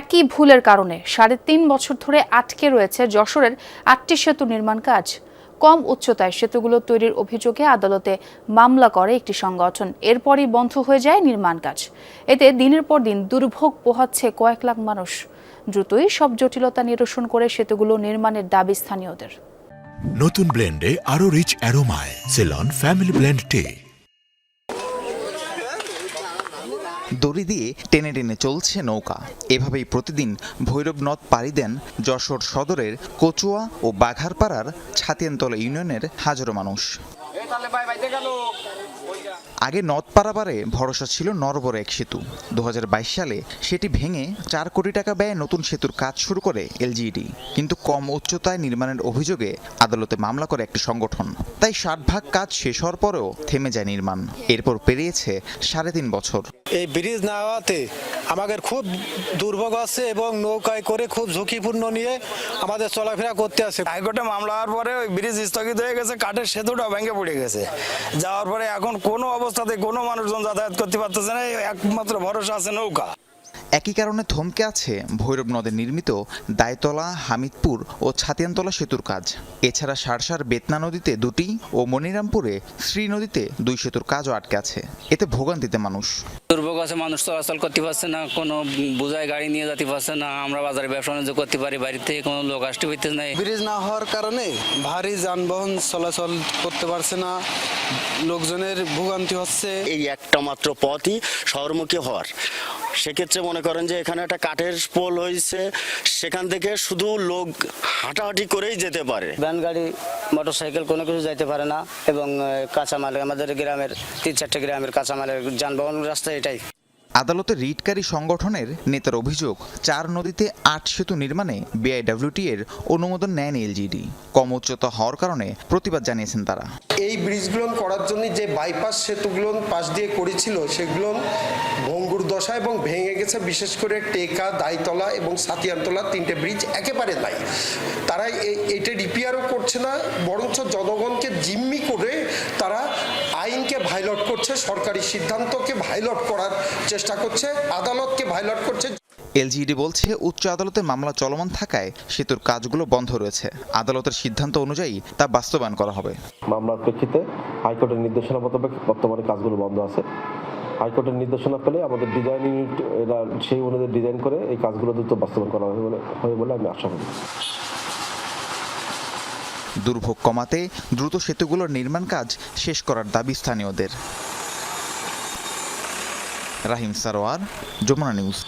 একই ভুলের কারণে সাড়ে তিন বছর ধরে আটকে রয়েছে যশোরের আটটি সেতু নির্মাণ কাজ। কম উচ্চতায় সেতুগুলো তৈরির অভিযোগে আদালতে মামলা করে একটি সংগঠন। এরপরই বন্ধ হয়ে যায় নির্মাণ কাজ। এতে দিনের পর দিন দুর্ভোগ পোহাচ্ছে কয়েক লাখ মানুষ। দ্রুতই সব জটিলতা নিরসন করে সেতুগুলো নির্মাণের দাবি স্থানীয়দের। নতুন ব্লেন্ডে আরও রিচ অ্যারোমায় সেলন ফ্যামিলি ব্লেন্ড টে দড়ি দিয়ে টেনে টেনে চলছে নৌকা। এভাবেই প্রতিদিন ভৈরব নদ পাড়ি দেন যশোর সদরের কচুয়া ও বাঘারপাড়ার ছাতিয়ানতলা ইউনিয়নের হাজারো মানুষ। আগে নদ পারাবারে ভরসা ছিল নরবরে এক সেতু। দু সালে সেটি ভেঙে চার কোটি টাকা ব্যয়ে নতুন সেতুর কাজ শুরু করে এলজিইডি। কিন্তু কম উচ্চতায় নির্মাণের অভিযোগে আদালতে মামলা করে একটি সংগঠন। তাই ষাট ভাগ কাজ শেষ হওয়ার পরেও থেমে যায় নির্মাণ। এরপর পেরিয়েছে সাড়ে তিন বছর। এই ব্রিজ না হওয়াতে আমাদের খুব দুর্ভোগ আছে এবং নৌকায় করে খুব ঝুঁকিপূর্ণ নিয়ে আমাদের চলাফেরা করতে আছে। হাইকোর্টে মামলা হওয়ার পরে ওই ব্রিজ স্থগিত হয়ে গেছে কাঠের সেতুটা ভেঙে পড়ে গেছে। যাওয়ার পরে এখন কোনো অবস্থাতে কোনো মানুষজন যাতায়াত করতে পারতেছে না একমাত্র ভরসা আছে নৌকা। একই কারণে থমকে আছে ভৈরব নদে নির্মিত দায়তলা হামিদপুর ও ছাতিয়ানতলা সেতুর কাজ। এছাড়া সারসার বেতনা নদীতে দুটি ও মনিরামপুরে শ্রী নদীতে দুই সেতুর কাজও আটকে আছে। এতে ভোগান্তিতে মানুষ। দুর্ভোগ আছে মানুষ চলাচল করতে পারছে না কোনো বোঝায় গাড়ি নিয়ে যেতে পারছে না আমরা বাজারে ব্যবসা বাণিজ্য করতে পারি বাড়িতে কোনো লোক আসতে পারতে নাই ব্রিজ না হওয়ার কারণে ভারী যানবাহন চলাচল করতে পারছে না লোকজনের ভোগান্তি হচ্ছে। এই একটা মাত্র পথই শহরমুখী হওয়ার। সেক্ষেত্রে মনে করেন যে এখানে একটা কাঠের পোল হয়েছে সেখান থেকে শুধু লোক হাঁটাহাঁটি করেই যেতে পারে। ভ্যান, গাড়ি মোটর সাইকেল কোনো কিছু যাইতে পারে না এবং কাঁচামাল, আমাদের গ্রামের তিন চারটে গ্রামের কাঁচামালের যানবাহন রাস্তা এটাই। আদালতে রিটকারী সংগঠনের নেতার অভিযোগ, চার নদীতে আট সেতু নির্মাণে বিআইডব্লিউটি এর অনুমোদন নেয়নি এলজিডি কম উচ্চতা হওয়ার কারণে প্রতিবাদ জানিয়েছেন তারা। এই ব্রিজগুলো করার জন্য যে বাইপাস সেতুগুলো পাশ দিয়ে করেছিল সেগুলো ভঙ্গুর দশা এবং ভেঙে গেছে, বিশেষ করে টেকা, দাইতলা এবং সাতিয়ানতলা তিনটে ব্রিজ একেবারে নাই। তারা এটা রিপেয়ারও করছে না, বরঞ্চ জনগণকে জিম্মি করে তারা করছে সরকারি সিদ্ধান্তকে ভাইলট করার চেষ্টা করছে আদালতকে ভাইলট করছে। এলজিইডি বলছে উচ্চ আদালতে মামলা চলমান থাকায় সেতুর কাজগুলো বন্ধ রয়েছে। আদালতের সিদ্ধান্ত অনুযায়ী তা বাস্তবায়ন করা হবে। মামলার প্রেক্ষিতে হাইকোর্টের নির্দেশনা মোতাবেক বর্তমানে কাজগুলো বন্ধ আছে। হাইকোর্টের নির্দেশনা পেলে আমাদের ডিজাইন ইউনিট এরা সেই অনুযায়ী ডিজাইন করে এই কাজগুলো দ্রুত বাস্তবায়ন করা হবে বলে হবে বলে আমি আশা করি। দুর্ভোগ কমাতে দ্রুত সেতুগুলোর নির্মাণ কাজ শেষ করার দাবি স্থানীয়দের। रहीम सरवार जुमना न्यूज़